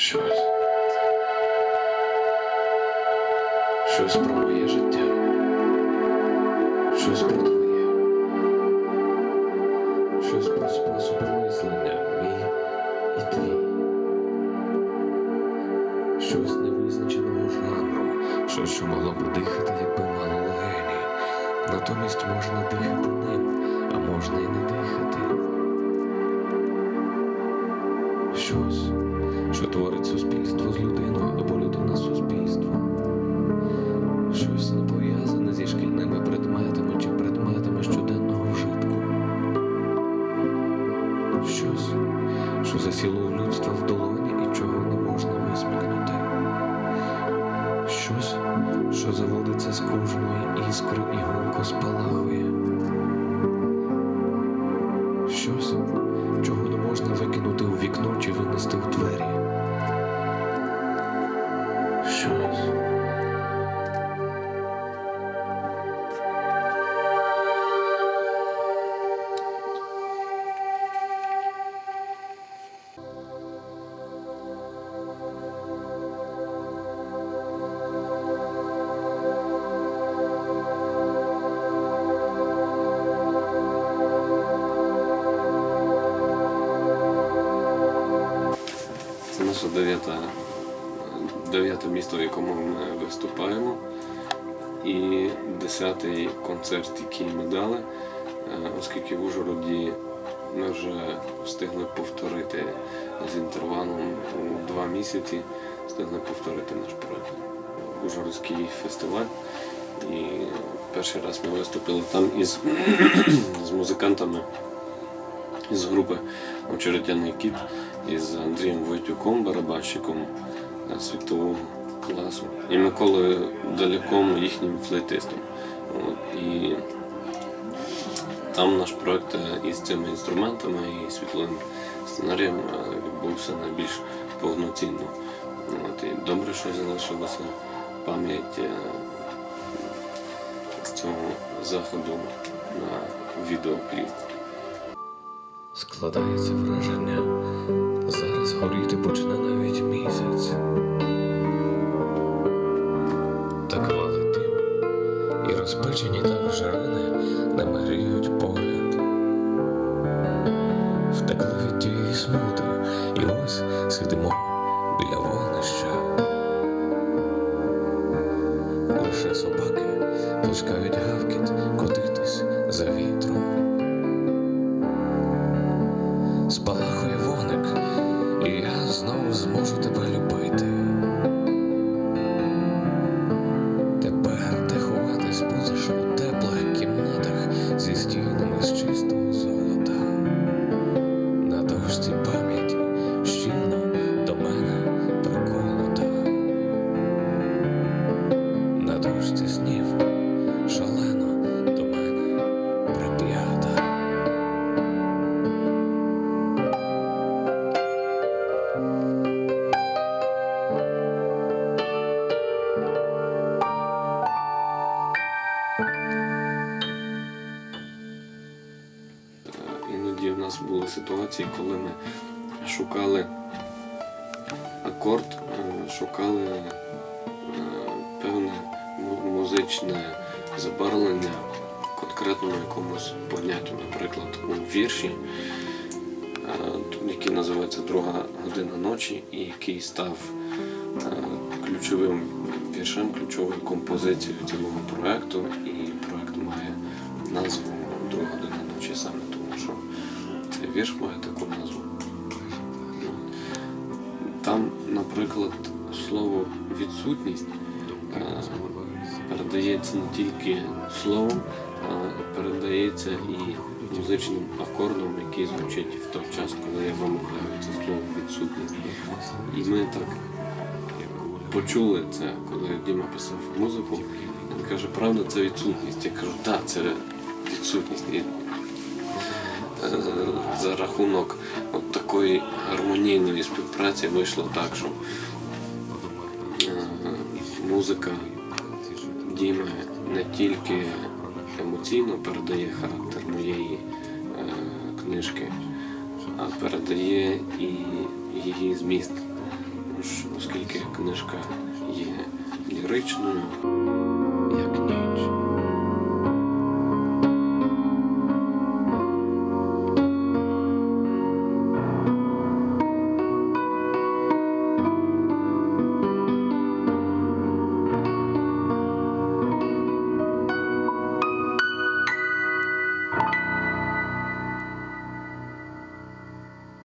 Щось. Щось про моє життя. Щось про твоє. Щось про спосіб мислення мій і твій. Щось невизначеного жанру, щось, що могло б дихати, якби мало легені. Натомість можна дихати ним, а можна і не дихати. Щось, що творить суспільство з людиною або людина з. Щось не пов'язане зі шкільними предметами чи предметами щоденного вжитку. Щось, що засіло у людства в долоні і чого не можна висмикнути. Щось, що заводиться з кожної іскри і гулко спалахує. Винести у дев'яте, дев'яте місто, в якому ми виступаємо. І десятий концерт, який ми дали, Е, оскільки в Ужгороді ми вже встигли повторити з інтервалом у два місяці, встигли повторити наш проект. Ужгородський фестиваль. І перший раз ми виступили там із, з музикантами із групи Очеретяний кіт із Андрієм Войтюком, барабанщиком е, світового класу, і Миколою Даляком, їхнім флейтистом. От, і там наш проект е, із цими інструментами і світловим сценарієм е, відбувся найбільш повноцінно. От, і добре, що залишилася пам'ять е, цього заходу на відеоплівку. Складається враження. Зараз горіти почне навіть місяць. Так валить дим, і розпечені так жарини нам гріють погляд. Втекли від тієї смути, і ось сидимо біля вогнища. Лише собаки пускають гавкіт котитись за вітром. Нас були ситуації, коли ми шукали акорд, е, шукали е, певне музичне забарвлення конкретному якомусь поняттю, наприклад, у вірші, е, який називається Друга година ночі, і який став ключовим віршем, ключовою композицією цілого проекту. Вірш має таку назву. Там, наприклад, слово відсутність е, передається не тільки словом, а передається і музичним акордом, який звучить в той час, коли я вимовляю це слово відсутність. І ми так почули це, коли Діма писав музику. Він каже, правда, це відсутність. Я кажу, так, це відсутність. За рахунок от такої гармонійної співпраці вийшло так, що е, музика Діми не тільки емоційно передає характер моєї е, книжки, а передає і її зміст. Оскільки книжка є ліричною,